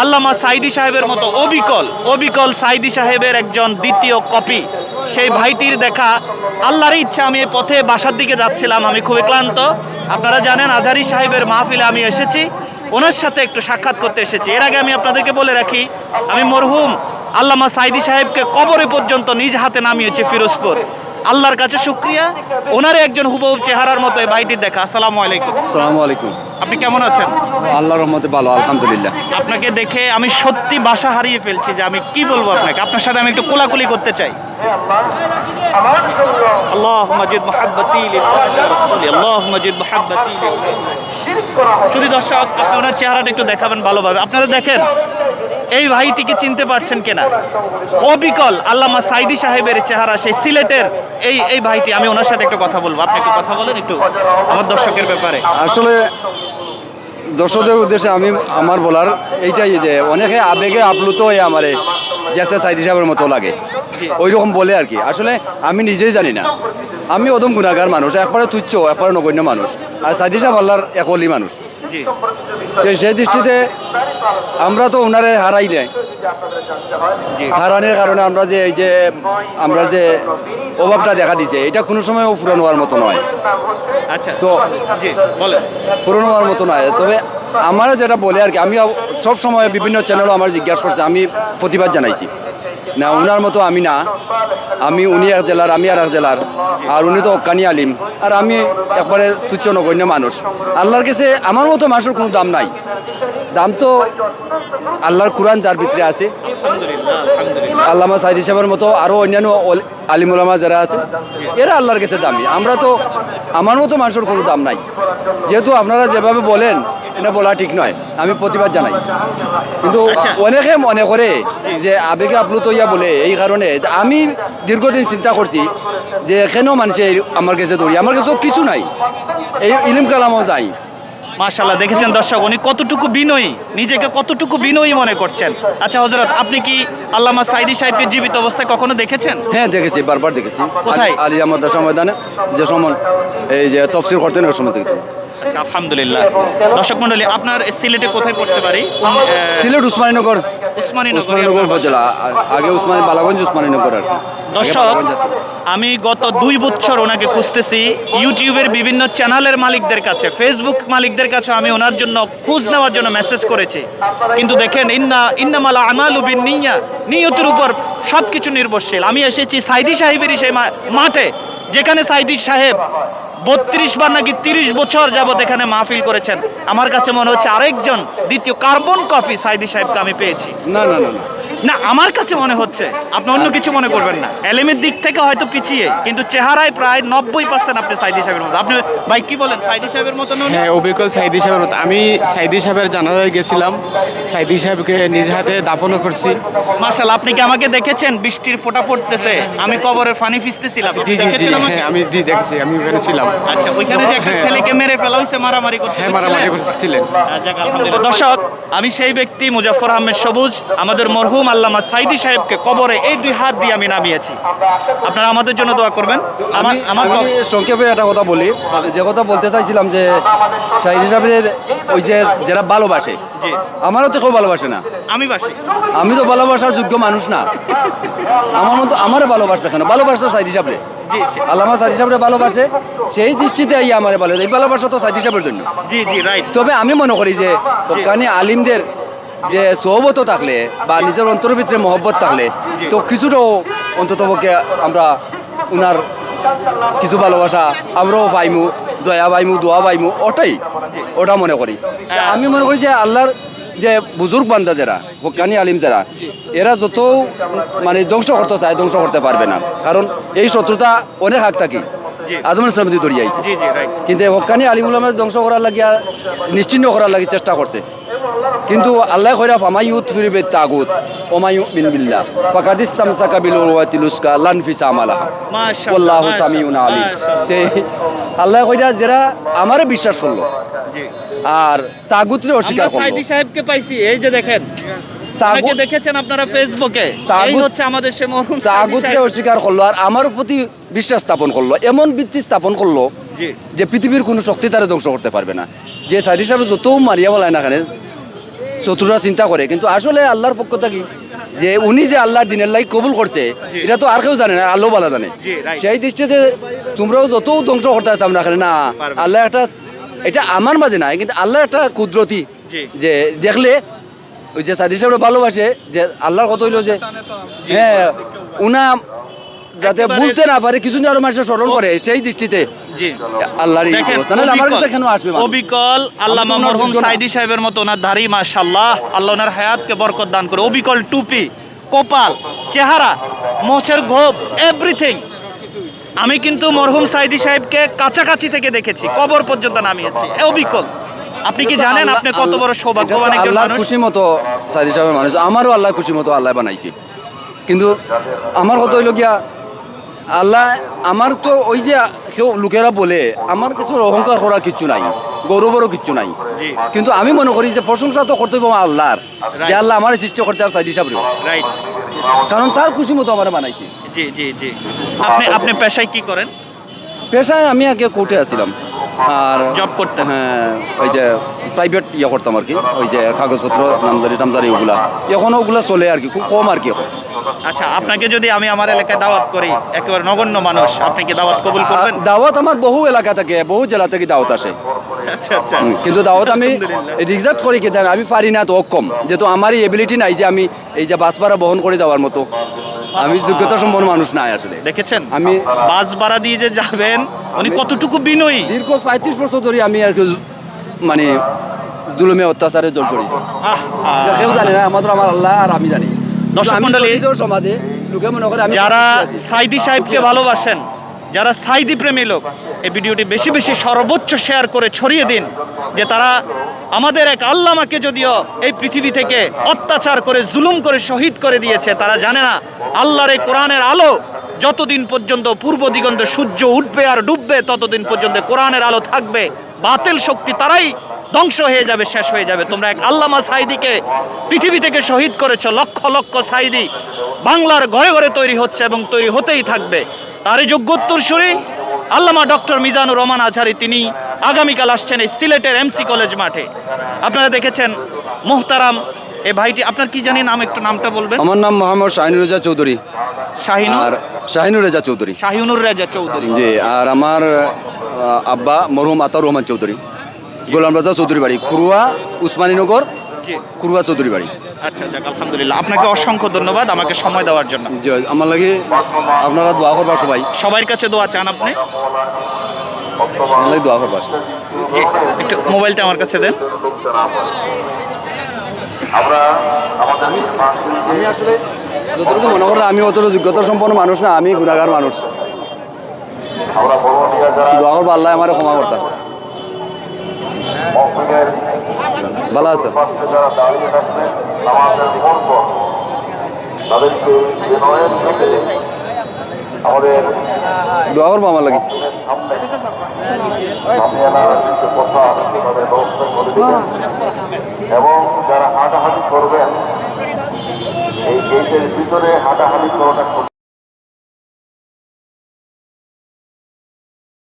আল্লামা সাইদি সাহেবের মতো অবিকল অবিকল সাইদি সাহেবের একজন দ্বিতীয় কপি। সেই ভাইটির দেখা আল্লাহর ইচ্ছা, আমি পথে বাসার দিকে যাচ্ছিলাম, আমি খুবই ক্লান্ত। আপনারা জানেন আজারি সাহেবের মাহফিলে আমি এসেছি। ওনার সাথে একটু সাক্ষাৎ করতে এসেছি। এর আগে আমি আপনাদেরকে বলে রাখি, আমি মরহুম আল্লামা সাইদি সাহেবকে কবরে পর্যন্ত নিজ হাতে নামিয়েছি ফিরোজপুর। আল্লাহর কাছে শুক্রিয়া। ওনার একজন হুবহু চেহারার মতো এই ভাইটির দেখা। আসসালামু আলাইকুম। সালামু আলাইকুম। আপনি কেমন আছেন? আল্লাহর রহমতে ভালো আলহামদুলিল্লাহ। আপনাকে দেখে আমি সত্যি বাসা হারিয়ে ফেলছি যে আমি কি বলব আপনাকে? আপনার সাথে আমি একটু কোলাকুলি করতে চাই। আল্লাহ মজিদ মোহাব্বতি আল্লাহ মজিদ মোহাব্বতি শুধু দর্শক আপনি ওনার চেহারাটা একটু দেখাবেন ভালোভাবে। আপনারা দেখেন এই ভাইটিকে চিনতে পারছেন কিনা? অবিকল আল্লামা সাইদি সাহেবের চেহারা সেই সিলেটের এই এই ভাইটি। আমি ওনার সাথে একটু কথা বলব। আপনি একটু কথা বলেন একটু আমার দর্শকের ব্যাপারে। আসলে দর্শকদের উদ্দেশ্যে আমি আমার বলার এইটাই যে অনেকে আবেগে আপ্লুত হয়ে আমারে যাতে সাইদি সাহেবের মতো লাগে। ওই রকম বলে আর কি। আসলে আমি নিজেই জানি না। আমি অদম গুণাগার মানুষ একবারে তুচ্ছ একবারে নগণ্য মানুষ। আর সাইদি সাহেব আল্লাহর একলি মানুষ। সেই দৃষ্টিতে আমরা তো ওনারে হারাই নাই। হারানোর কারণে আমরা যে এই যে আমরা যে অভাবটা দেখা দিছে এটা কোনো সময় পূরণ হওয়ার মতো নয়। আচ্ছা তো পূরণ হওয়ার মতো নয়। তবে আমার যেটা বলে আর কি আমি সব সময় বিভিন্ন চ্যানেলও আমার জিজ্ঞাসা করছে আমি প্রতিবাদ জানাইছি। না, উনার মতো আমি না। আমি উনি এক জেলার, আমি আর এক জেলার। আর উনি তো অক্কানি আলিম। আর আমি একবারে তুচ্ছ নগণ্য মানুষ। আল্লাহর কাছে আমার মতো মানুষের কোনো দাম নাই। দাম তো আল্লাহর কোরআন যার ভিতরে আছে। আল্লামা সাইদ হিসাবের মতো আরও অন্যান্য আলিমুলামা যারা আছে, এরা আল্লাহর কাছে দামি। আমরা তো আমার মতো মানুষের কোনো দাম নাই। যেহেতু আপনারা যেভাবে বলেন এটা বলা ঠিক নয়। আমি প্রতিবাদ জানাই। কিন্তু আচ্ছা। অনেকে মনে করে যে আবেগে আপ্লুত হইয়া বলে এই কারণে আমি দীর্ঘদিন চিন্তা করছি যে এখানেও মানুষে আমার কাছে দৌড়ি আমার কাছে কিছু নাই। এই ইলিম কালামও যাই মাশাল্লাহ দেখেছেন দর্শক উনি কতটুকু বিনয়ী? নিজেকে কতটুকু বিনয়ী মনে করছেন? আচ্ছা হজরত আপনি কি আল্লামা সাইদি সাহেবকে জীবিত অবস্থায় কখনো দেখেছেন? হ্যাঁ দেখেছি বারবার দেখেছি। কোথায়? আলী আহমদ দশা ময়দানে যে সময় এই যে তফসিল করতেন ওই সময় দেখতাম আচ্ছা আলহামদুলিল্লাহ। দর্শক মন্ডলী আপনার সিলেটে কোথায় পড়তে পারি সিলেট উসমানীনগর। উসমানীনগর। উপজেলা। আগে উসমানী বালাগঞ্জ উসমানীনগর আর দর্শক আমি গত দুই বছর ওনাকে খুঁজতেছি। ইউটিউবের বিভিন্ন চ্যানেলের মালিকদের কাছে ফেসবুক মালিকদের কাছে আমি ওনার জন্য খোঁজ নেওয়ার জন্য মেসেজ করেছি। কিন্তু দেখেন ইন্না ইন্নামালা আমাল উবিন নিয়া নিয়তের উপর সব কিছু নির্ভরশীল। আমি এসেছি সাইদি সাহেবেরই সেই মাঠে যেখানে সাইদি সাহেব বত্রিশ বার নাকি তিরিশ বছর যাবত এখানে মাহফিল করেছেন। আমার কাছে মনে হচ্ছে আরেকজন দ্বিতীয় কার্বন কফি সাইদি সাহেবকে আমি পেয়েছি। না না না। না আমার কাছে মনে হচ্ছে আপনি অন্য কিছু মনে করবেন না। এলিমের দিক থেকে হয়তো পিছিয়ে কিন্তু চেহারায় প্রায় নব্বই পার্সেন্ট আপনি সাইদি সাহেবের মতো। আপনি ভাই কি বলেন সাইদি সাহেবের মতো হ্যাঁ অবিকল সাইদি সাহেবের মতো। আমি সাইদি সাহেবের জানাজায় গেছিলাম। সাইদি সাহেবকে নিজ হাতে দাফনও করছি। মার্শাল আপনি কি আমাকে দেখেছেন? বৃষ্টির ফোঁটা পড়তেছে। আমি কবরের পানি ভিজতেছিলাম জি জি জি হ্যাঁ আমি জি দেখেছি আমি ওখানে ছিলাম। আচ্ছা ওইখানে যে একটা হ্যাঁ। ছেলেকে মেরে ফেলা হয়েছে মারামারি করতে হ্যাঁ মারামারি করছিলেন দর্শক আমি সেই ব্যক্তি মুজাফর আহমেদ সবুজ আমাদের মরহুম আল্লামা সাইদি সাহেবকে কবরে এই দুই হাত দিয়ে আমি নামিয়েছি। আপনারা আমাদের জন্য দোয়া করবেন। আমার আমার সংক্ষেপে একটা কথা বলি। যে কথা বলতে চাইছিলাম যে শাহিদ হিসাবে ওই যে যারা ভালোবাসে আমারও তো কেউ ভালোবাসে না। আমি বাসি। আমি তো ভালোবাসার যোগ্য মানুষ না। আমার মতো আমারও ভালোবাসবে কেন? ভালোবাসতো সাইদ হিসাবে জি সে- আল্লামা সাইদ হিসাবে ভালোবাসে সেই দৃষ্টিতে এই আমার ভালো এই ভালোবাসা তো সাইদ হিসাবের জন্য। জি জি রাইট তবে আমি মনে করি যে কানি আলিমদের যে সহবত থাকলে বা নিজের অন্তরের ভিতরে মহব্বত থাকলে তো কিছুটাও অন্তত পক্ষে আমরা উনার কিছু ভালোবাসা আমরাও পাইমু দয়া পাইমু দোয়া পাইমু ওটাই ওটা মনে করি। আমি মনে করি যে আল্লাহর যে বুজুর্গ বান্দা যারা হকানি আলিম যারা এরা যত মানে ধ্বংস করতে চায় ধ্বংস করতে পারবে না। কারণ এই শত্রুতা অনেক হাক থাকি। আদম ইসলাম দিয়ে দড়িয়ে আইছে। কিন্তু হকানি আলিমুলামের ধ্বংস করার লাগিয়া নিশ্চিন্ন করার লাগি চেষ্টা করছে। কিন্তু আল্লাহ কইরা ফামাই ইউত ফিরিবে তাগুত ওমাই বিন বিল্লাহ। ফাকাদিস্তাম সাকাবিল ওয়াতিলুসকা লানফিসা সামিউন আলিম। তে আল্লাহ কইরা যারা আমারে বিশ্বাস করল আর তাগুতরে অস্বীকার করল সাইদি সাহেবকে পাইছি এই যে দেখেন তাকে দেখেছেন আপনারা ফেসবুকে? এই হচ্ছে আমাদের সে মরহুম সাইদি অস্বীকার করল আর আমার প্রতি বিশ্বাস স্থাপন করল এমন ভিত্তি স্থাপন করল যে পৃথিবীর কোনো শক্তি তারা ধ্বংস করতে পারবে না। যে সাইড হিসাবে যত মারিয়া বলায় না শত্রুরা চিন্তা করে। কিন্তু আসলে আল্লাহর পক্ষ থেকে যে উনি যে আল্লাহর দিনের লাই কবুল করছে এটা তো আর কেউ জানে না আল্লাহ বালা জানে। সেই দৃষ্টিতে তোমরাও যত ধ্বংস করতে আছে আমরা এখানে না আল্লাহ একটা এটা আমার মাঝে নাই কিন্তু আল্লাহ একটা কুদরতি যে দেখলে ওই যে সাদি সাহেব ভালোবাসে যে আল্লাহর কত হইল যে হ্যাঁ উনা যাতে বলতে না পারে কিছু আরও মানুষের স্মরণ করে সেই দৃষ্টিতে। জি। আল্লাহর অবিকল- আল্লামা মরহুম সাইদি সাহেবের মতো ওনার আল্লাহ ওনার হায়াতকে বরকত দান করে। অবিকল টুপি কপাল চেহারা মোছের ঘোপ এভরিথিং আমি কিন্তু মরহুম সাইদি সাহেবকে কাছাকাছি থেকে দেখেছি কবর পর্যন্ত নামিয়েছি। অবিকল। আপনি কি জানেন আপনি কত বড় আল্লাহ- সৌভাগ্যবান একজন মানুষ? খুশি মতো সাদি সাহেবের মানুষ। আমারও আল্লাহ খুশি মতো আল্লাহ বানাইছে। কিন্তু আমার কত হইল গিয়া আল্লাহ আমার তো ওই যে কেউ লোকেরা বলে আমার কিছু অহংকার করার কিছু নাই গৌরবেরও কিছু নাই। কিন্তু আমি মনে করি যে প্রশংসা তো করতে হবে আল্লাহর যে আল্লাহ আমার সৃষ্টি করতে আর সাইডিস কারণ তার খুশি মতো আমার বানাইছি। জি জি জি। আপনি আপনি পেশায় কি করেন? পেশায় আমি আগে কোর্টে আছিলাম। আর জব করতেন হ্যাঁ ওই যে প্রাইভেট ইয়ে করতাম আর কি ওই যে কাগজপত্র নামজারি টামজারি ওগুলা। এখনও ওগুলা চলে আর কি খুব কম আর কি এখন। আচ্ছা আপনাকে যদি আমি আমার এলাকায় দাওয়াত করি একেবারে নগণ্য মানুষ আপনি কি দাওয়াত কবুল করবেন? দাওয়াত আমার বহু এলাকা থেকে বহু জেলা থেকে দাওয়াত আসে। আচ্ছা আচ্ছা। কিন্তু দাওয়াত আমি। রিজার্ভ করি কি আমি পারি না তো কম। যেহেতু আমার এবিলিটি নাই যে আমি এই যে বাস ভাড়া বহন করে যাওয়ার মতো। আমি যোগ্যতা সম্পন্ন মানুষ নাই আসলে। দেখেছেন? আমি বাস ভাড়া দিয়ে যে যাবেন উনি কতটুকু বিনয়ী? দীর্ঘ পঁয়ত্রিশ বছর ধরে আমি আর কি মানে জুলুমে অত্যাচারে আহ, আহ। কেউ জানে না আমাদের আমার আল্লাহ আর আমি জানি। দর্শক শহীদের সমাজে লোকে মনে করে আমি যারা সাইদি সাহেবকে ভালোবাসেন যারা সাইদি প্রেমী লোক এই ভিডিওটি বেশি বেশি সর্বোচ্চ শেয়ার করে ছড়িয়ে দিন যে তারা আমাদের এক আল্লামাকে যদিও এই পৃথিবী থেকে অত্যাচার করে জুলুম করে শহীদ করে দিয়েছে তারা জানে না আল্লাহর এই কোরআনের আলো যতদিন পর্যন্ত পূর্ব দিগন্তে সূর্য উঠবে আর ডুববে, ততদিন পর্যন্ত কোরআনের আলো থাকবে। বাতিল শক্তি তারাই ধ্বংস হয়ে যাবে, শেষ হয়ে যাবে। তোমরা এক আল্লামা সাইদিকে পৃথিবী থেকে শহীদ করেছ, লক্ষ লক্ষ সাইদি। বাংলার ঘরে ঘরে তৈরি হচ্ছে এবং তৈরি হতেই থাকবে। তারই যোগ্যোত্তরসূরি আল্লামা ডক্টর মিজানুর রহমান আজহারি তিনি আগামীকাল আসছেন এই সিলেটের এমসি কলেজ মাঠে। আপনারা দেখেছেন মোহতারাম এই ভাইটি আপনার কি জানি নাম একটু নামটা বলবেন? আমার নাম মোহাম্মদ শাহিনুর রেজা চৌধুরী। শাহিনুর আর শাহিনুর রেজা চৌধুরী। শাহিনুর রেজা চৌধুরী। জি আর আমার আব্বা মরহুম আতার রহমান চৌধুরী। গোলাম রাজা চৌধুরী বাড়ি কুরুয়া উসমানীনগর কুরুয়া চৌধুরী বাড়ি। আচ্ছা যাক আলহামদুলিল্লাহ। আপনাকে অসংখ্য ধন্যবাদ আমাকে সময় দেওয়ার জন্য। জি, আমার লাগে আপনারা দোয়া করবা সবাই। সবার কাছে দোয়া চান আপনি? দোয়া করবা একটু মোবাইলটা আমার কাছে দেন। আমি আসলে যতটুকু মনে করেন আমি অতটা যোগ্যতা সম্পন্ন মানুষ না আমি গুণাগার মানুষ। দোয়া করব আল্লাহ আমার ক্ষমা করতাম ভালো আছে তাদেরকে আমাদের দোয়া করব আমার লাগে। এবং যারা হাঁটাহাঁটি করবেন এই গেটের ভিতরে হাঁটাহাঁটি করাটা